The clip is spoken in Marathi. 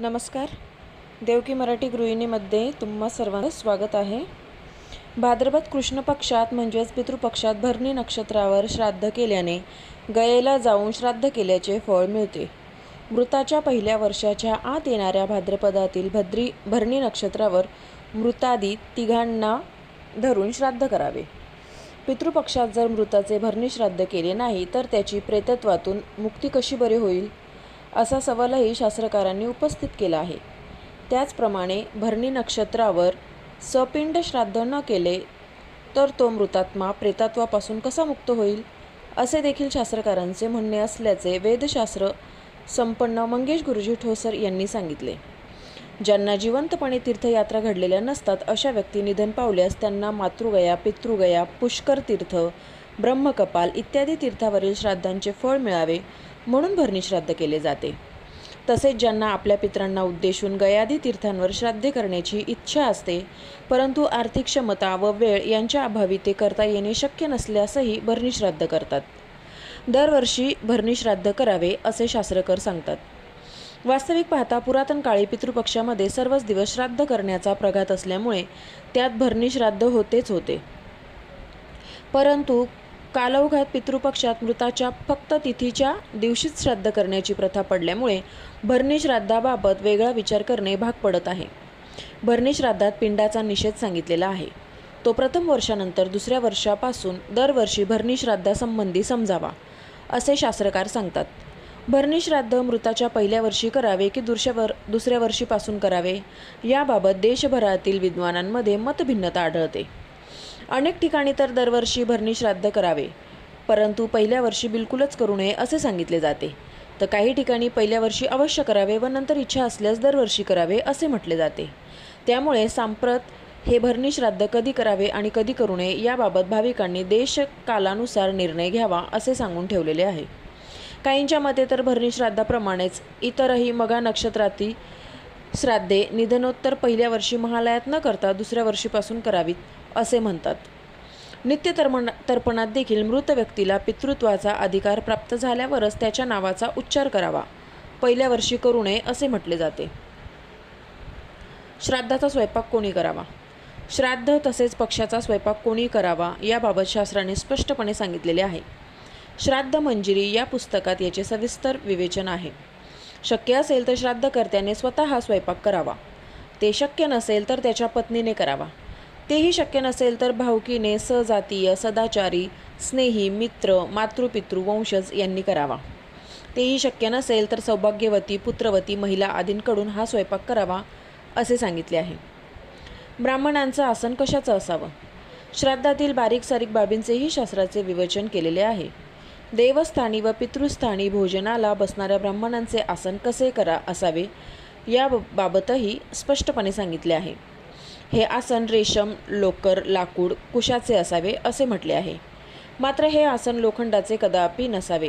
नमस्कार. देवकी मराठी गृहिणीमध्ये तुम्हा सर्वांचं स्वागत आहे. भाद्रपद कृष्ण पक्षात म्हणजेच पितृपक्षात भरणी नक्षत्रावर श्राद्ध केल्याने गयेला जाऊन श्राद्ध केल्याचे फळ मिळते. मृताच्या पहिल्या वर्षाच्या आत येणाऱ्या भाद्रपदातील भद्री भरणी नक्षत्रावर मृतादी तिघांना धरून श्राद्ध करावे. पितृपक्षात जर मृताचे भरणी श्राद्ध केले नाही तर त्याची प्रेतत्वातून मुक्ती कशी बरे होईल? असा सवालही शास्त्रकारांनी उपस्थित केला आहे. त्याचप्रमाणे भरणी नक्षत्रावर सपिंड श्राद्ध न केले तर तो मृतात्मा प्रेतात्वापासून कसा मुक्त होईल? असे देखील शास्त्रकारांचे म्हणणे असल्याचे वेदशास्त्र संपन्न मंगेश गुरुजी ठोसर यांनी सांगितले. ज्यांना जिवंतपणे तीर्थयात्रा घडलेल्या नसतात अशा व्यक्ती निधन पावल्यास त्यांना मातृगया पितृगया पुष्कर तीर्थ ब्रह्मकपाल इत्यादी तीर्थावरील श्राद्धांचे फळ मिळावे म्हणून भरणी श्राद्ध केले जाते. तसेच ज्यांना आपल्या पित्रांना उद्देशून गयादी तीर्थांवर श्राद्धे करण्याची इच्छा असते परंतु आर्थिक क्षमता व वेळ यांच्या अभावी ते करता येणे शक्य नसल्यासही भरणी श्राद्ध करतात. दरवर्षी भरणी श्राद्ध करावे असे शास्त्रकर सांगतात. वास्तविक पाहता पुरातन काळी पितृपक्षामध्ये सर्वच दिवस श्राद्ध करण्याचा प्रघात असल्यामुळे त्यात भरणी श्राद्ध होतेच होते. परंतु कालौघात पितृपक्षात मृताच्या फक्त तिथीच्या दिवशीच श्राद्ध करण्याची प्रथा पडल्यामुळे भरणी श्राद्धाबाबत वेगळा विचार करणे भाग पडत आहे. भरणी श्राद्धात पिंडाचा निषेध सांगितलेला आहे. तो प्रथम वर्षानंतर दुसऱ्या वर्षापासून दरवर्षी भरणी श्राद्धासंबंधी समजावा असे शास्त्रकार सांगतात. भरणी श्राद्ध मृताच्या पहिल्या वर्षी करावे की दुसऱ्या वर दुसऱ्या वर्षीपासून करावे? याबाबत देशभरातील विद्वानांमध्ये मतभिन्नता आढळते. अनेक ठिकाणी तर दरवर्षी भरणी श्राद्ध करावे. परंतु पहिल्या वर्षी बिलकुलच करू नये असे सांगितले जाते. तर काही ठिकाणी पहिल्या वर्षी अवश्य करावे व नंतर इच्छा असल्यास दरवर्षी करावे असे म्हटले जाते. त्यामुळे सांप्रत हे भरणी श्राद्ध कधी करावे आणि कधी करू नये याबाबत भाविकांनी देश कालानुसार निर्णय घ्यावा असे सांगून ठेवलेले आहे. काहींच्या मते तर भरणी श्राद्धाप्रमाणेच इतरही मगा नक्षत्राती श्राद्धे निधनोत्तर पहिल्या वर्षी महालयात न करता दुसऱ्या वर्षीपासून करावीत असे म्हणतात. नित्य तर्पण तर्पणात देखील मृत व्यक्तीला पितृत्वाचा अधिकार प्राप्त झाल्यावरच त्याच्या नावाचा उच्चार करावा. पहिल्या वर्षी करू नये असे म्हटले जाते. श्राद्धाचा स्वयंपाक कोणी करावा? श्राद्ध तसेच पक्षाचा स्वयंपाक कोणी करावा याबाबत शास्त्राने स्पष्टपणे सांगितलेले आहे. श्राद्ध मंजिरी या पुस्तकात याचे सविस्तर विवेचन आहे. शक्य असेल तर श्राद्धकर्त्याने स्वतः हा स्वयंपाक करावा. ते शक्य नसेल तर त्याच्या पत्नीने करावा. तेही शक्य नसेल तर भावकीने सजातीय सदाचारी स्नेही मित्र मातृपितृ वंशज यांनी करावा. तेही शक्य नसेल तर सौभाग्यवती पुत्रवती महिला आदींकडून हा स्वयंपाक करावा असे सांगितले आहे. ब्राह्मणांचं आसन कशाचं असावं? श्राद्धातील बारीक सारीक बाबींचेही शास्त्राचे विवेचन केलेले आहे. देवस्थानी व पितृस्थानी भोजनाला बसणाऱ्या ब्राह्मणांचे आसन कसे करा असावे या बाबतही स्पष्टपणे सांगितले आहे. हे आसन रेशम लोकर लाकूड कुशाचे असावे असे म्हटले आहे. मात्र हे आसन लोखंडाचे कदापि नसावे.